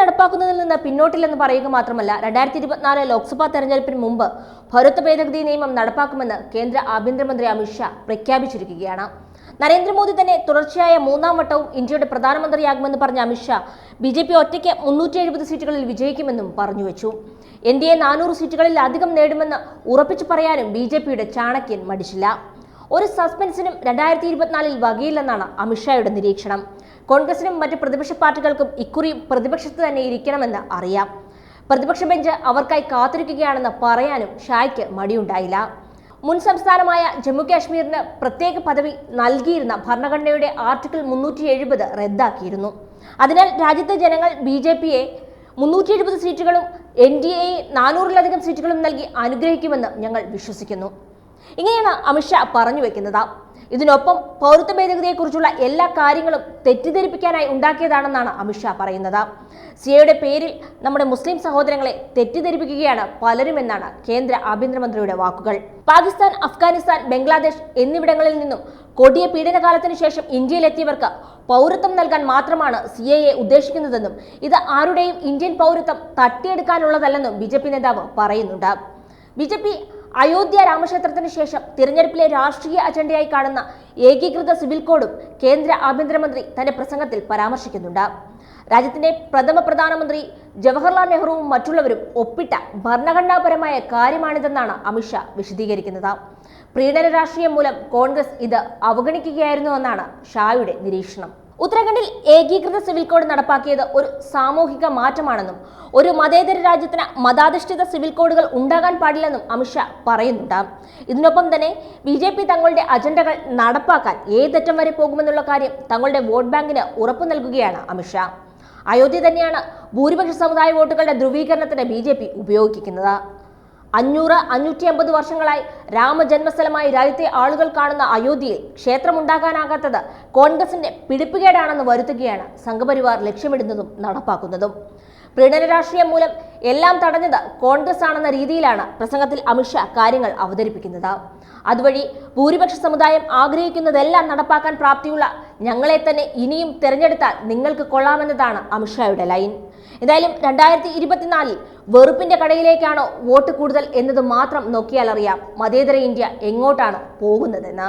നടപ്പാക്കുന്നതിൽ നിന്ന് പിന്നോട്ടില്ലെന്ന് പറയുക മാത്രമല്ല രണ്ടായിരത്തി ഇരുപത്തിനാല് ലോക്സഭാ തെരഞ്ഞെടുപ്പിന് മുമ്പ് പൗരത്വ ഭേദഗതി നിയമം നടപ്പാക്കുമെന്ന് കേന്ദ്ര ആഭ്യന്തരമന്ത്രി അമിത്ഷാ പ്രഖ്യാപിച്ചിരിക്കുകയാണ്. നരേന്ദ്രമോദി തന്നെ തുടർച്ചയായ മൂന്നാം വട്ടവും ഇന്ത്യയുടെ പ്രധാനമന്ത്രിയാകുമെന്ന് പറഞ്ഞ അമിത്ഷാ ബി ജെ പി ഒറ്റയ്ക്ക് മുന്നൂറ്റി എഴുപത് സീറ്റുകളിൽ വിജയിക്കുമെന്നും പറഞ്ഞു വെച്ചു. എൻ ഡി എ നാനൂറ് സീറ്റുകളിൽ അധികം നേടുമെന്ന് ഉറപ്പിച്ചു പറയാനും ബി ജെ പിയുടെ ചാണക്യൻ മടിച്ചില്ല. ഒരു സസ്പെൻസിനും രണ്ടായിരത്തി ഇരുപത്തിനാലിൽ വകയില്ലെന്നാണ് അമിത്ഷായുടെ നിരീക്ഷണം. കോൺഗ്രസിനും മറ്റ് പ്രതിപക്ഷ പാർട്ടികൾക്കും ഇക്കുറി പ്രതിപക്ഷത്ത് തന്നെ ഇരിക്കണമെന്ന് അറിയാം. പ്രതിപക്ഷ ബെഞ്ച് അവർക്കായി കാത്തിരിക്കുകയാണെന്ന് പറയാനും ഷായ്ക്ക് മടിയുണ്ടായില്ല. മുൻ സംസ്ഥാനമായ ജമ്മു കാശ്മീരിന് പ്രത്യേക പദവി നൽകിയിരുന്ന ഭരണഘടനയുടെ ആർട്ടിക്കിൾ മുന്നൂറ്റി എഴുപത് റദ്ദാക്കിയിരുന്നു. അതിനാൽ രാജ്യത്തെ ജനങ്ങൾ ബി ജെ പിയെ മുന്നൂറ്റി എഴുപത് സീറ്റുകളും എൻ ഡി എ നാനൂറിലധികം സീറ്റുകളും നൽകി അനുഗ്രഹിക്കുമെന്ന് ഞങ്ങൾ വിശ്വസിക്കുന്നു. ഇങ്ങനെയാണ് അമിത്ഷാ പറഞ്ഞു വെക്കുന്നത്. ഇതിനൊപ്പം പൗരത്വ ഭേദഗതിയെക്കുറിച്ചുള്ള എല്ലാ കാര്യങ്ങളും തെറ്റിദ്ധരിപ്പിക്കാനായി ഉണ്ടാക്കിയതാണെന്നാണ് അമിത്ഷാ പറയുന്നത്. സിയയുടെ പേരിൽ നമ്മുടെ മുസ്ലിം സഹോദരങ്ങളെ തെറ്റിദ്ധരിപ്പിക്കുകയാണ് പലരുമെന്നാണ് കേന്ദ്ര ആഭ്യന്തരമന്ത്രിയുടെ വാക്കുകൾ. പാകിസ്ഥാൻ അഫ്ഗാനിസ്ഥാൻ ബംഗ്ലാദേശ് എന്നിവിടങ്ങളിൽ നിന്നും കൊടിയ പീഡനകാലത്തിന് ശേഷം ഇന്ത്യയിലെത്തിയവർക്ക് പൗരത്വം നൽകാൻ മാത്രമാണ് സി എ എ ഉദ്ദേശിക്കുന്നതെന്നും ഇത് ആരുടെയും ഇന്ത്യൻ പൗരത്വം തട്ടിയെടുക്കാനുള്ളതല്ലെന്നും ബി നേതാവ് പറയുന്നുണ്ട്. ബി അയോധ്യ രാമക്ഷേത്രത്തിന് ശേഷം തിരഞ്ഞെടുപ്പിലെ രാഷ്ട്രീയ അജണ്ടയായി കാണുന്ന ഏകീകൃത സിവിൽ കോഡും കേന്ദ്ര ആഭ്യന്തരമന്ത്രി തന്റെ പ്രസംഗത്തിൽ പരാമർശിക്കുന്നുണ്ട്. രാജ്യത്തിന്റെ പ്രഥമ പ്രധാനമന്ത്രി ജവഹർലാൽ നെഹ്റുവും മറ്റുള്ളവരും ഒപ്പിട്ട ഭരണഘടനാപരമായ കാര്യമാണിതെന്നാണ് അമിത്ഷാ വിശദീകരിക്കുന്നത്. പ്രീണന രാഷ്ട്രീയം മൂലം കോൺഗ്രസ് ഇത് അവഗണിക്കുകയായിരുന്നുവെന്നാണ് ഷായുടെ നിരീക്ഷണം. ഉത്തരാഖണ്ഡിൽ ഏകീകൃത സിവിൽ കോഡ് നടപ്പാക്കിയത് ഒരു സാമൂഹിക മാറ്റമാണെന്നും ഒരു മതേതര രാജ്യത്തിന് മതാധിഷ്ഠിത സിവിൽ കോഡുകൾ ഉണ്ടാകാൻ പാടില്ലെന്നും അമിത്ഷാ പറയുന്നുണ്ട്. ഇതിനൊപ്പം തന്നെ ബി ജെ പി തങ്ങളുടെ അജണ്ടകൾ നടപ്പാക്കാൻ ഏതറ്റം വരെ പോകുമെന്നുള്ള കാര്യം തങ്ങളുടെ വോട്ട് ബാങ്കിന് ഉറപ്പു നൽകുകയാണ് അമിത്ഷാ അയോധ്യ തന്നെയാണ് ഭൂരിപക്ഷ സമുദായ വോട്ടുകളുടെ ധ്രുവീകരണത്തിന് ബി ഉപയോഗിക്കുന്നത്. അഞ്ഞൂറ് അഞ്ഞൂറ്റി അമ്പത് വർഷങ്ങളായി രാമജന്മസ്ഥലമായി രാജ്യത്തെ ആളുകൾ കാണുന്ന അയോധ്യയിൽ ക്ഷേത്രമുണ്ടാകാനാകാത്തത് കോൺഗ്രസിന്റെ പിടിപ്പുകേടാണെന്ന് വരുത്തുകയാണ് സംഘപരിവാർ ലക്ഷ്യമിടുന്നതും നടപ്പാക്കുന്നതും. പ്രീണന രാഷ്ട്രീയം മൂലം എല്ലാം തടഞ്ഞത് കോൺഗ്രസ് ആണെന്ന രീതിയിലാണ് പ്രസംഗത്തിൽ അമിത്ഷാ കാര്യങ്ങൾ അവതരിപ്പിക്കുന്നത്. അതുവഴി ഭൂരിപക്ഷ സമുദായം ആഗ്രഹിക്കുന്നതെല്ലാം നടപ്പാക്കാൻ പ്രാപ്തിയുള്ള ഞങ്ങളെ തന്നെ ഇനിയും തിരഞ്ഞെടുത്താൽ നിങ്ങൾക്ക് കൊള്ളാമെന്നതാണ് അമിത്ഷായുടെ ലൈൻ. എന്തായാലും രണ്ടായിരത്തി ഇരുപത്തിനാലിൽ വെറുപ്പിന്റെ കടയിലേക്കാണോ വോട്ട് കൂടുതൽ എന്നത് മാത്രം നോക്കിയാൽ അറിയാം മതേതര ഇന്ത്യ എങ്ങോട്ടാണ് പോകുന്നതെന്ന്.